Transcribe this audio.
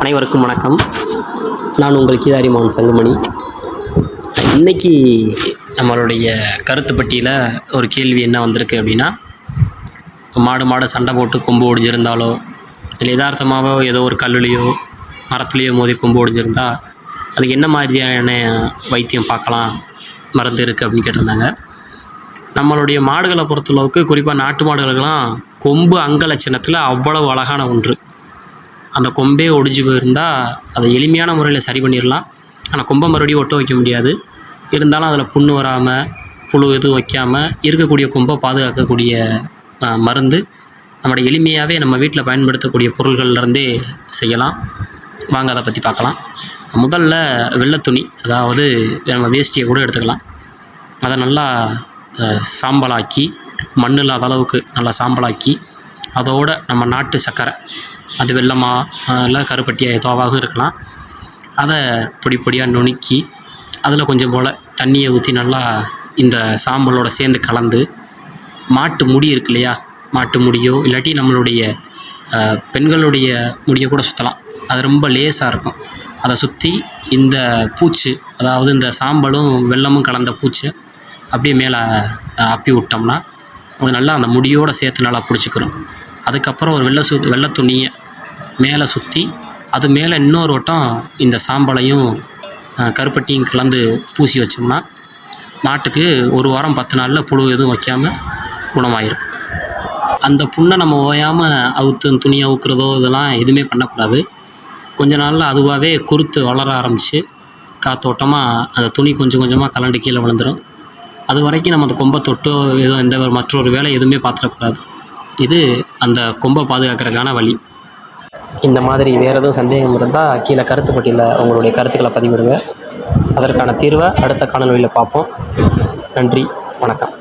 அனைவருக்கும் வணக்கம். நான் உங்கள் கீதாரி சங்கமணி. இன்றைக்கி இன்னைக்கு நம்மளுடைய கருத்து பட்டியில் ஒரு கேள்வி என்ன வந்திருக்கு அப்படின்னா மாடு மாடு சண்டை போட்டு கொம்பு ஒடிஞ்சிருந்தாலோ இல்லை யதார்த்தமாகவோ ஏதோ ஒரு கல்லுலேயோ மரத்துலேயோ மோதி கொம்பு ஒடிஞ்சிருந்தா அதுக்கு என்ன மாதிரியான வைத்தியம் பார்க்கலாம் மருந்து இருக்குது அப்படின்னு கேட்டிருந்தாங்க. நம்மளுடைய மாடுகளை பொறுத்தளவுக்கு குறிப்பாக நாட்டு மாடுகளுக்கெல்லாம் கொம்பு அங்கலட்சணத்தில் அவ்வளவு அழகான ஒன்று. அந்த கொம்பே ஒடிஞ்சு போயிருந்தால் அதை எளிமையான முறையில் சரி பண்ணிடலாம். ஆனால் கொம்பை மறுபடியும் ஒட்ட வைக்க முடியாது. இருந்தாலும் அதில் புண்ணு வராமல் புழு எதுவும் வைக்காமல் இருக்கக்கூடிய கொம்பை பாதுகாக்கக்கூடிய மருந்து நம்மளோட எளிமையாகவே நம்ம வீட்டில் பயன்படுத்தக்கூடிய பொருள்கள்லேருந்தே செய்யலாம். வாங்க அதை பற்றி பார்க்கலாம். முதல்ல வெள்ளை துணி அதாவது நம்ம வேஷ்டியை கூட எடுத்துக்கலாம். அதை நல்லா சாம்பலாக்கி மண் இல்லாத அளவுக்கு நல்லா சாம்பலாக்கி அதோட நம்ம நாட்டு சர்க்கரை அது வெல்லமா இல்லை கருப்பட்டியாக எதுவாகவும் இருக்கலாம். அதை பொடி பொடியாக நுணுக்கி அதில் கொஞ்சம் போல் தண்ணியை ஊற்றி நல்லா இந்த சாம்பலோட சேர்ந்து கலந்து மாட்டு முடி இருக்கு இல்லையா? மாட்டு முடியோ இல்லாட்டி நம்மளுடைய பெண்களுடைய முடியை கூட சுற்றலாம் அது ரொம்ப லேசாக இருக்கும். அதை சுற்றி இந்த பூச்சு அதாவது இந்த சாம்பலும் வெல்லமும் கலந்த பூச்சு அப்படியே மேலே அப்பி விட்டோம்னா அது நல்லா அந்த முடியோடு சேர்த்து நல்லா பிடிச்சிக்கிறோம் அதுக்கப்புறம் ஒரு வெள்ளை சு வெள்ளை துணியை மேலே சுற்றி அது மேலே இன்னொரு வட்டம் இந்த சாம்பலையும் கருப்பட்டியும் கலந்து பூசி வச்சோம்னா மாட்டுக்கு ஒரு வாரம் பத்து நாளில் புழு எதுவும் வைக்காமல் குணமாயிரும். அந்த புண்ணை நம்ம ஓயாமல் அவுத்து துணியை அவுக்கிறதோ இதெல்லாம் எதுவுமே பண்ணக்கூடாது. கொஞ்ச நாளில் அதுவாகவே குருத்து வளர ஆரம்பித்து காத்தோட்டமாக அந்த துணி கொஞ்சம் கொஞ்சமாக கலண்டு கீழே விழுந்துடும் அது வரைக்கும் நம்ம அந்த கொம்பை தொட்டோ ஏதோ எந்த ஒரு மற்றொரு வேலை எதுவுமே பார்த்துடக்கூடாது. இது அந்த கொம்பை பாதுகாக்கிறதுக்கான வழி. இந்த மாதிரி வேறு எதுவும் சந்தேகம் இருந்தால் கீழே கருத்து பட்டியலில் உங்களுடைய கருத்துக்களை பதிவிடுங்க. அதற்கான தீர்வை அடுத்த காணொலியில் பார்ப்போம். நன்றி. வணக்கம்.